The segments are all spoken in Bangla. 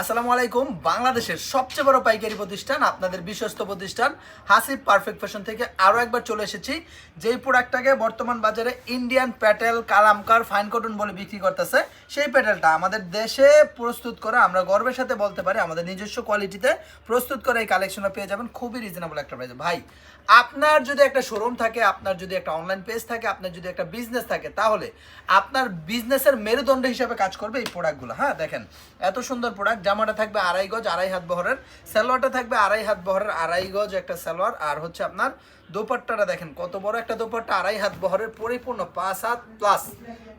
আসসালামু আলাইকুম। বাংলাদেশের সবচেয়ে বড় পাইকারি প্রতিষ্ঠান, আপনাদের বিশ্বস্ত প্রতিষ্ঠান, হাসিব পারফেক্ট ফ্যাশন থেকে আরও একবার চলে এসেছি। যেই প্রোডাক্টটাকে বর্তমান বাজারে Indian Patel, Kalamkar, fine cotton বলে বিক্রি করতেছে, সেই প্যাটেলটা আমাদের দেশে প্রস্তুত করে, আমরা গর্বের সাথে বলতে পারি, আমাদের নিজস্ব কোয়ালিটিতে প্রস্তুত করে এই কালেকশনটা পেয়ে যাবেন। খুবই রিজনেবল একটা প্রাইসে ভাই, আপনার যদি একটা শোরুম থাকে, আপনার যদি একটা অনলাইন পেজ থাকে, আপনার যদি একটা বিজনেস থাকে, তাহলে আপনার বিজনেসের মেরুদণ্ড হিসাবে কাজ করবে এই প্রোডাক্টগুলো হ্যাঁ দেখেন, এত সুন্দর প্রোডাক্ট জামাটা থাকবে আড়াই গজ, আড়াই হাত বহরের। সালোয়ারটা থাকবে আড়াই হাত বহরের, আড়াই গজ একটা সালোয়ার। আর হচ্ছে আপনার দোপাট্টাটা দেখেন, কত বড় একটা দোপাট্টা, আড়াই হাত বহরের পরিপূর্ণ পাঁচ হাত প্লাস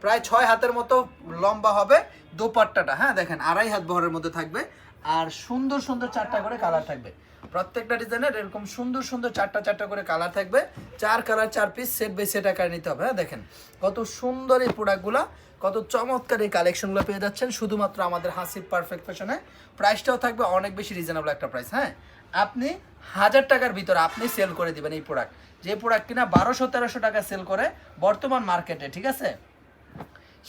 প্রায় ছয় হাতের মতো লম্বা হবে দোপাট্টাটা। হ্যাঁ দেখেন, আড়াই হাত বহরের মধ্যে থাকবে। আর সুন্দর সুন্দর চারটা করে কালার থাকবে। প্রত্যেকটা ডিজাইনের এরকম সুন্দর সুন্দর চারটা চারটা করে কালার থাকবে। চার কালার চার পিস সেট বাই সেট আকারে নিতে হবে। হ্যাঁ দেখেন। কত সুন্দর এই প্রোডাক্টগুলো কত চমৎকার এই কালেকশনগুলো পেয়ে যাচ্ছেন। শুধুমাত্র আমাদের হাসির পারফেক্ট ফ্যাশনে প্রাইসটাও থাকবে অনেক বেশি রিজনেবল একটা প্রাইস হ্যাঁ? আপনি হাজার টাকার ভিতরে আপনি সেল করে দিবেন এই প্রোডাক্ট যে প্রোডাক্ট কিনা বারোশো, তেরোশো টাকা সেল করে বর্তমান মার্কেটে ঠিক আছে?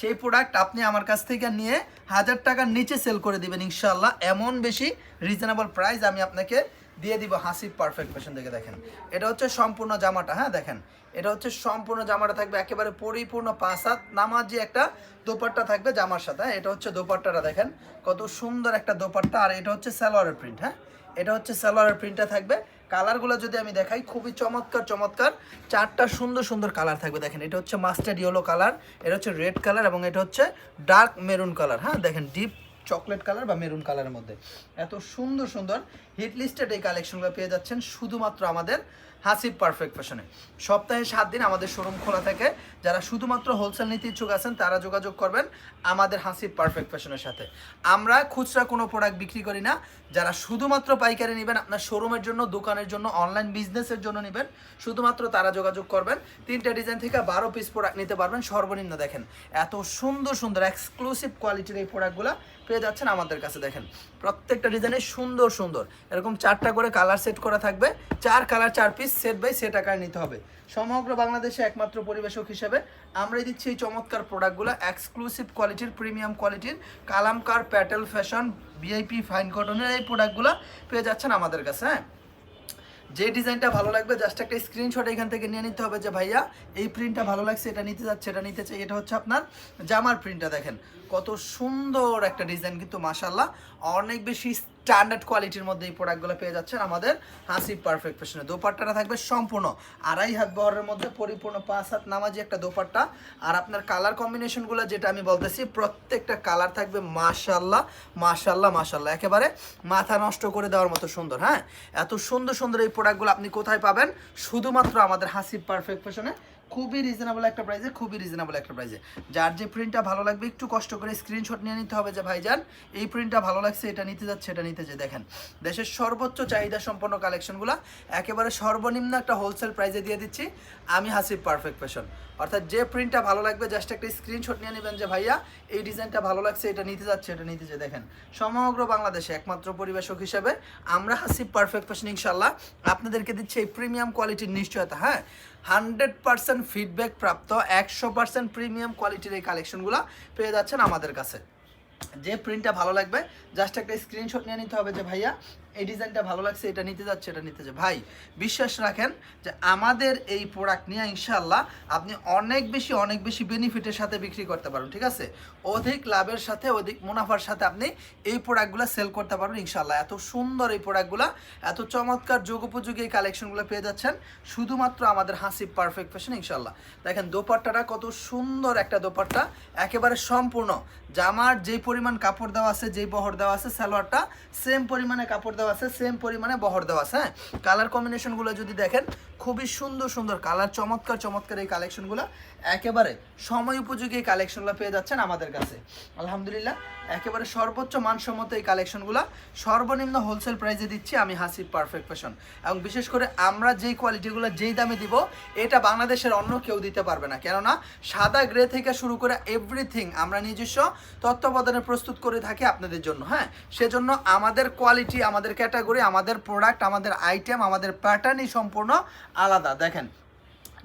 সেই প্রোডাক্ট আপনি আমার কাছ থেকে নিয়ে হাজার টাকার নিচে সেল করে দিবেন ইনশাল্লাহ এমন বেশি রিজনেবল প্রাইস আমি আপনাকে দিয়ে দিব হাসি পারফেক্ট ফ্যাশন থেকে দেখেন। এটা হচ্ছে সম্পূর্ণ জামাটা হ্যাঁ দেখেন। এটা হচ্ছে সম্পূর্ণ জামাটা থাকবে একেবারে পরিপূর্ণ পাঁচ হাত, নামাজি একটা দোপাট্টা থাকবে জামার সাথে হ্যাঁ এটা হচ্ছে দোপাট্টাটা দেখেন। কত সুন্দর একটা দোপাট্টা, আর এটা হচ্ছে সালোয়ারের প্রিন্ট হ্যাঁ। এটা হচ্ছে স্যালোয়ারের প্রিন্টটা থাকবে। কালারগুলো যদি আমি দেখাই, খুবই চমৎকার চমৎকার। চারটা সুন্দর সুন্দর কালার থাকবে দেখেন। এটা হচ্ছে মাস্টার্ড ইয়েলো কালার এটা হচ্ছে রেড কালার এবং এটা হচ্ছে ডার্ক মেরুন কালার হ্যাঁ দেখেন ডিপ চকলেট কালার বা মেরুন কালারের মধ্যে। এত সুন্দর সুন্দর হিট লিস্টেড এই কালেকশনগুলো পেয়ে যাচ্ছেন শুধুমাত্র আমাদের হাসিব পারফেক্ট ফ্যাশনে সপ্তাহে সাত দিন আমাদের শোরুম খোলা থাকে। যারা শুধুমাত্র হোলসেল নিতে ইচ্ছুক আছেন, তারা যোগাযোগ করবেন আমাদের হাসিব পারফেক্ট ফ্যাশনের সাথে। আমরা খুচরা কোনো প্রোডাক্ট বিক্রি করি না। যারা শুধুমাত্র পাইকারি নেবেন, আপনার শোরুমের জন্য, দোকানের জন্য অনলাইন বিজনেসের জন্য নেবেন, শুধুমাত্র তারা যোগাযোগ করবেন। তিনটা ডিজাইন থেকে বারো পিস প্রোডাক্ট নিতে পারবেন। সর্বনিম্ন দেখেন। এত সুন্দর সুন্দর এক্সক্লুসিভ কোয়ালিটির এই প্রোডাক্টগুলো পেয়ে যাচ্ছেন আমাদের কাছে, দেখেন। প্রত্যেকটা ডিজাইনে সুন্দর সুন্দর। এরকম চারটা করে কালার সেট করা থাকবে। চার কালার চার পিস সেট বাই সেট আকারে নিতে হবে। সমগ্র বাংলাদেশে একমাত্র পরিবেশক হিসেবে আমরাই দিচ্ছি এই চমৎকার প্রোডাক্টগুলো এক্সক্লুসিভ কোয়ালিটির প্রিমিয়াম কোয়ালিটির Kalamkar, Patel fashion VIP fine কটনের এই প্রোডাক্টগুলো পেয়ে যাচ্ছেন আমাদের কাছে হ্যাঁ? যে ডিজাইনটা ভালো লাগবে জাস্ট একটা স্ক্রিনশট এখান থেকে নিয়ে নিতে হবে যে, ভাইয়া, এই প্রিন্টটা ভালো লাগছে, এটা নিতে যাচ্ছে, এটা নিতে চাই। এটা হচ্ছে আপনার জামার প্রিন্টটা দেখেন। কত সুন্দর একটা ডিজাইন কিন্তু মাসাল্লাহ অনেক বেশি স্ট্যান্ডার্ড কোয়ালিটির মধ্যে এই প্রোডাক্টগুলো পেয়ে যাচ্ছেন আমাদের হাসি পারফেক্ট ফ্যাশনে দোপাট্টাটা থাকবে সম্পূর্ণ আড়াই হাত বহরের মধ্যে পরিপূর্ণ পাঁচ হাত নামাজি একটা দোপাট্টা। আর আপনার কালার কম্বিনেশনগুলো যেটা আমি বলতেছি, প্রত্যেকটা কালার থাকবে মাশাল্লাহ মাশাল্লাহ মাশাল্লাহ একেবারে মাথা নষ্ট করে দেওয়ার মতো সুন্দর হ্যাঁ? এত সুন্দর সুন্দর এই প্রোডাক্টগুলো আপনি কোথায় পাবেন? শুধুমাত্র আমাদের হাসি পারফেক্ট ফ্যাশনে খুবই রিজনেবল একটা প্রাইসে খুবই রিজনেবল একটা প্রাইসে যার যে প্রিন্টটা ভালো লাগবে, একটু কষ্ট করে স্ক্রিনশট নিয়ে নিতে হবে যে, ভাইজান, এই প্রিন্টটা ভালো লাগছে, এটা নিতে যাচ্ছে, এটা নিতে যে দেখেন, দেশের সর্বোচ্চ চাহিদা সম্পন্ন কালেকশনগুলো একেবারে সর্বনিম্ন একটা হোলসেল প্রাইসে দিয়ে দিচ্ছি। আমি হাসিব পারফেক্ট ফ্যাশন অর্থাৎ যে প্রিন্টটা ভালো লাগবে জাস্ট একটা স্ক্রিনশট নিয়ে নেবেন যে, ভাইয়া, এই ডিজাইনটা ভালো লাগছে, এটা নিতে যাচ্ছে, এটা নিতে যে দেখেন, সমগ্র বাংলাদেশে একমাত্র পরিবেশক হিসেবে আমরা হাসিব পারফেক্ট ফ্যাশন ইনশাল্লাহ আপনাদেরকে দিচ্ছি এই প্রিমিয়াম কোয়ালিটির নিশ্চয়তা হ্যাঁ? হান্ড্রেড পার্সেন্ট ফিডব্যাক প্রাপ্ত একশো পার্সেন্ট প্রিমিয়াম কোয়ালিটির এই কালেকশনগুলো পেয়ে যাচ্ছেন আমাদের কাছে। যে প্রিন্টটা ভালো লাগবে জাস্ট একটা স্ক্রিনশট নিয়ে নিতে হবে যে ভাইয়া এই ডিজাইনটা ভালো লাগছে, এটা নিতে যাচ্ছে, এটা নিতে যাচ্ছে। ভাই, বিশ্বাস রাখেন যে আমাদের এই প্রোডাক্ট নিয়ে ইনশাল্লাহ আপনি অনেক বেশি অনেক বেশি বেনিফিটের সাথে বিক্রি করতে পারবেন, ঠিক আছে? অধিক লাভের সাথে, অধিক মুনাফার সাথে আপনি এই প্রোডাক্টগুলো সেল করতে পারবেন ইনশাল্লাহ এত সুন্দর এই প্রোডাক্টগুলো এত চমৎকার যুগোপযোগী এই কালেকশনগুলো পেয়ে যাচ্ছেন, শুধুমাত্র আমাদের হাসি পারফেক্ট ফ্যাশন ইনশাল্লাহ দেখেন দোপাট্টাটা কত সুন্দর একটা দোপাট্টা, একেবারে সম্পূর্ণ। জামার যেই পরিমাণ কাপড় দেওয়া আছে, যেই বহর দেওয়া আছে, সালোয়ারটা সেম পরিমাণে কাপড় দেওয়া আছে সেম পরিমাণে বহর দেওয়া আছে হ্যাঁ? কালার কম্বিনেশনগুলো যদি দেখেন, খুবই সুন্দর সুন্দর কালার চমৎকার চমৎকার এই কালেকশনগুলো একেবারে সময় উপযোগী এই কালেকশনগুলো পেয়ে যাচ্ছেন আমাদের কাছে। আলহামদুলিল্লাহ, একেবারে সর্বোচ্চ মানসম্মত এই কালেকশনগুলো সর্বনিম্ন হোলসেল প্রাইসে দিচ্ছি আমি হাসিব পারফেক্ট ফ্যাশন এবং বিশেষ করে আমরা যেই কোয়ালিটিগুলো যেই দামে দিব, এটা বাংলাদেশের অন্য কেউ দিতে পারবে না। কেননা, সাদা গ্রে থেকে শুরু করে এভরিথিং আমরা নিজস্ব তত্ত্বাবধানে প্রস্তুত করে থাকি আপনাদের জন্য হ্যাঁ? সেজন্য আমাদের কোয়ালিটি আমাদের ক্যাটাগরি আমাদের প্রোডাক্ট আমাদের আইটেম আমাদের প্যাটার্নই সম্পূর্ণ আলাদা। দেখেন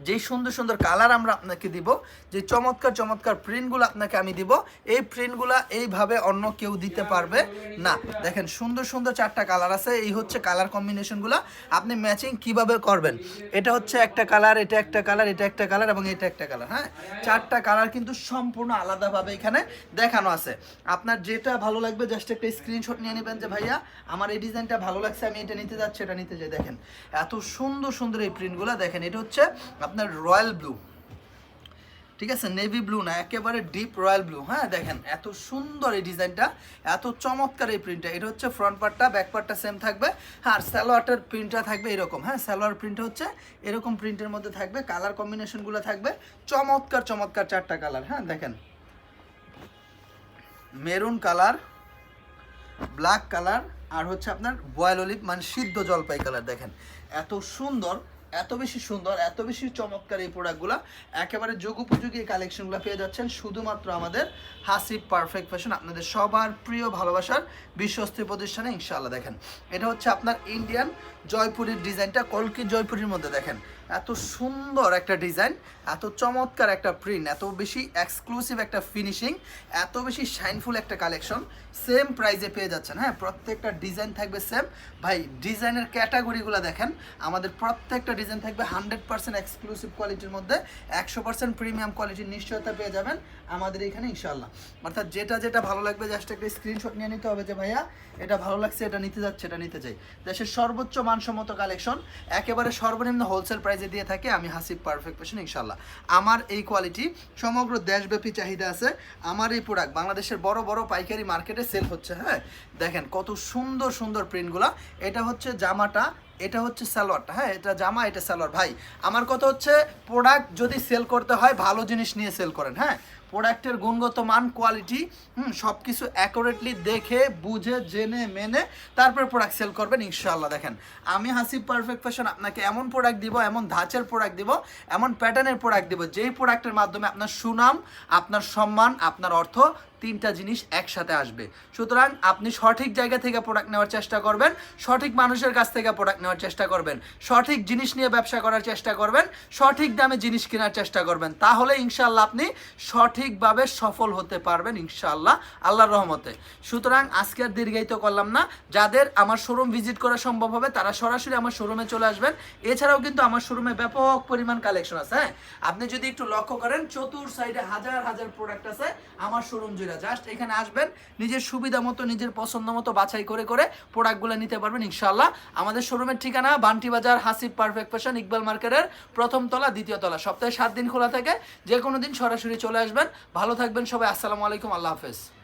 যেই সুন্দর সুন্দর কালার আমরা আপনাকে দিব, যে চমৎকার চমৎকার প্রিন্টগুলো আপনাকে আমি দিব, এই প্রিন্টগুলো এইভাবে অন্য কেউ দিতে পারবে না। দেখেন, সুন্দর সুন্দর চারটা কালার আছে, এই হচ্ছে কালার কম্বিনেশনগুলো আপনি ম্যাচিং কীভাবে করবেন? এটা হচ্ছে একটা কালার এটা একটা কালার এটা একটা কালার এবং এটা একটা কালার হ্যাঁ? চারটা কালার কিন্তু সম্পূর্ণ আলাদাভাবে এখানে দেখানো আছে। আপনার যেটা ভালো লাগবে জাস্ট একটা স্ক্রিনশট নিয়ে নেবেন যে, ভাইয়া, আমার এই ডিজাইনটা ভালো লাগছে, আমি এটা নিতে যাচ্ছি, এটা নিতে যাই। দেখেন, এত সুন্দর সুন্দর এই প্রিন্টগুলো দেখেন, এটা হচ্ছে আপনার রয়্যাল ব্লু। ঠিক আছে? নেভি ব্লু না, একেবারে ডিপ রয়্যাল ব্লু। হ্যাঁ দেখেন, এত সুন্দর এই ডিজাইনটা, এত চমৎকার এই প্রিন্টটা এটা হচ্ছে ফ্রন্ট পার্টটা ব্যাক পার্টটা সেম থাকবে। আর স্যালোয়ারটার প্রিন্টটা থাকবে এরকম। হ্যাঁ স্যালোয়ার প্রিন্ট হচ্ছে, এরকম প্রিন্টের মধ্যে থাকবে কালার কম্বিনেশনগুলো থাকবে। চমৎকার চমৎকার চারটা কালার হ্যাঁ দেখেন। মেরুন কালার ব্ল্যাক কালার আর হচ্ছে আপনার বয়েল অলিভ মানে সিদ্ধ জলপাই কালার দেখেন। এত সুন্দর এত বেশি সুন্দর, এত বেশি চমৎকার এই প্রোডাক্টগুলো একেবারে যোগ উপযোগী কালেকশনগুলো পেয়ে যাচ্ছেন শুধুমাত্র আমাদের হাসি পারফেক্ট ফ্যাশন আপনাদের সবার প্রিয় ভালোবাসার বিশ্বস্ত প্রতিষ্ঠানে, ইনশাআল্লাহ দেখেন। এটা হচ্ছে আপনার ইন্ডিয়ান জয়পুরের ডিজাইনটা কলকি জয়পুরের মধ্যে দেখেন। এত সুন্দর একটা ডিজাইন, এত চমৎকার একটা প্রিন্ট এত বেশি এক্সক্লুসিভ একটা ফিনিশিং এত বেশি শাইনফুল একটা কালেকশন সেম প্রাইজে পেয়ে যাচ্ছেন। হ্যাঁ প্রত্যেকটা ডিজাইন থাকবে সেম ভাই ডিজাইনের ক্যাটাগরিগুলো দেখেন, আমাদের প্রত্যেকটা ডিজাইন থাকবে হান্ড্রেড পার্সেন্ট এক্সক্লুসিভ কোয়ালিটির মধ্যে, একশো পার্সেন্ট প্রিমিয়াম কোয়ালিটির নিশ্চয়তা পেয়ে যাবেন। আমাদের এখানে ইনশাল্লাহ অর্থাৎ যেটা যেটা ভালো লাগবে জাস্ট একটা স্ক্রিনশট নিয়ে নিতে হবে যে, ভাইয়া, এটা ভালো লাগছে, এটা নিতে যাচ্ছে, এটা নিতে চাই। দেশের সর্বোচ্চ মানসম্মত কালেকশন একেবারে সর্বনিম্ন হোলসেল প্রাইসে দিয়ে থাকে, আমি হাসিব পারফেক্ট পেশন ইনশাল্লাহ আমার এই কোয়ালিটি সমগ্র দেশব্যাপী চাহিদা আছে। আমার এই প্রোডাক্ট বাংলাদেশের বড় বড় পাইকারি মার্কেটে সেল হচ্ছে হ্যাঁ? দেখেন, কত সুন্দর সুন্দর প্রিন্টগুলো এটা হচ্ছে জামাটা, এটা হচ্ছে সালোয়ারটা হ্যাঁ? এটা জামা, এটা সালোয়ার। ভাই, আমার কথা হচ্ছে প্রোডাক্ট যদি সেল করতে হয়, ভালো জিনিস নিয়ে সেল করেন হ্যাঁ? প্রোডাক্টের গুণগত মান কোয়ালিটি হুম সব কিছু অ্যাকুরেটলি দেখে, বুঝে, জেনে, মেনে তারপরে প্রোডাক্ট সেল করবেন, ইনশাআল্লাহ। দেখেন, আমি হাসিব পারফেক্ট ফ্যাশন আপনাকে এমন প্রোডাক্ট দিব, এমন ধাঁচের প্রোডাক্ট দিব, এমন প্যাটার্নের প্রোডাক্ট দিব, যেই প্রোডাক্টের মাধ্যমে আপনার সুনাম, আপনার সম্মান, আপনার অর্থ তিনটা জিনিস একসাথে আসবে। সুতরাং আপনি সঠিক জায়গা থেকে প্রোডাক্ট নেওয়ার চেষ্টা করবেন, সঠিক মানুষের কাছ থেকে প্রোডাক্ট নেওয়ার চেষ্টা করবেন, সঠিক জিনিস নিয়ে ব্যবসা করার চেষ্টা করবেন, সঠিক দামে জিনিস কেনার চেষ্টা করবেন। তাহলে ইনশাল্লাহ আপনি সঠিকভাবে সফল হতে পারবেন ইনশাআল্লাহ, আল্লাহর রহমতে। সুতরাং আজকে আর দীর্ঘায়িত করলাম না। যাদের আমার শোরুম ভিজিট করা সম্ভব হবে, তারা সরাসরি আমার শোরুমে চলে আসবেন। এছাড়াও কিন্তু আমার শোরুমে ব্যাপক পরিমাণ কালেকশন আছে হ্যাঁ? আপনি যদি একটু লক্ষ্য করেন, চতুর সাইডে হাজার হাজার প্রোডাক্ট আছে, আমার শোরুম জুড়ে। জাস্ট এখানে আসবেন, নিজের সুবিধা মতো, নিজের পছন্দ মতো বাছাই করে করে প্রোডাক্টগুলো নিতে পারবেন ইনশাল্লাহ আমাদের শোরুমের ঠিকানা বান্টি বাজার হাসিব পারফেক্ট ফ্যাশন ইকবাল মার্কেটের প্রথম তলা, দ্বিতীয় তলা। সপ্তাহে সাত দিন খোলা থাকে যে কোনো দিন সরাসরি চলে আসবেন। ভালো থাকবেন সবাই, আসসালামু আলাইকুম, আল্লাহ হাফেজ।